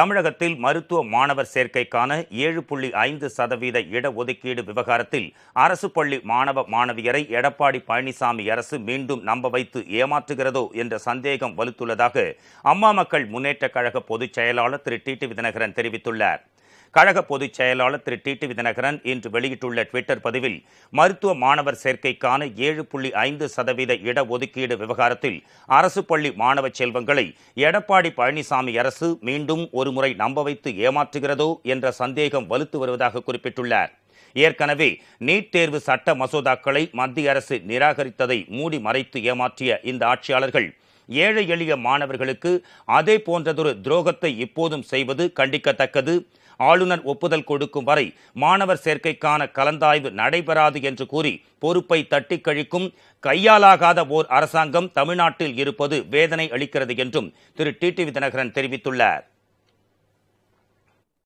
தமிழகத்தில் மருத்துவ மாணவர் சேர்க்கைக்கான ஏழு புள்ளி ஐந்து சதவீத இடஒதுக்கீடு விவகாரத்தில் அரசு பள்ளி மாணவ மாணவியரை எடப்பாடி பழனிசாமி அரசு மீண்டும் நம்ப வைத்து ஏமாற்றுகிறதோ என்ற சந்தேகம் வலுத்துள்ளதாக அம்மா மக்கள் முன்னேற்றக் கழக பொதுச் செயலாளர் திரு டிடிவி தினகரன் தெரிவித்துள்ளார். கழக பொதுச் செயலாளர் திரு டி தினகரன் இன்று வெளியிட்டுள்ள டுவிட்டர் பதிவில் மருத்துவ மாணவர் சேர்க்கைக்கான ஏழு புள்ளி ஐந்து சதவீத இடஒதுக்கீடு விவகாரத்தில் அரசு பள்ளி மாணவ செல்வங்களை எடப்பாடி பழனிசாமி அரசு மீண்டும் ஒருமுறை நம்ப வைத்து ஏமாற்றுகிறதோ என்ற சந்தேகம் வலுத்து வருவதாக குறிப்பிட்டுள்ளார். ஏற்கனவே நீட் தேர்வு சட்ட மசோதாக்களை மத்திய அரசு நிராகரித்ததை மூடி மறைத்து ஏமாற்றிய இந்த ஆட்சியாளர்கள் ஏழை எளிய மாணவர்களுக்கு அதே போன்றதொரு துரோகத்தை இப்போதும் செய்வது கண்டிக்கத்தக்கது. ஆளுநர் ஒப்புதல் கொடுக்கும் வரை மாணவர் சேர்க்கைக்கான கலந்தாய்வு நடைபெறாது என்று கூறி பொறுப்பை தட்டி கழிக்கும் கையாலாகாத ஓர் அரசாங்கம் தமிழ்நாட்டில் இருப்பது வேதனை அளிக்கிறது என்றும் திரு. டிடிவி தினகரன் தெரிவித்துள்ளார்.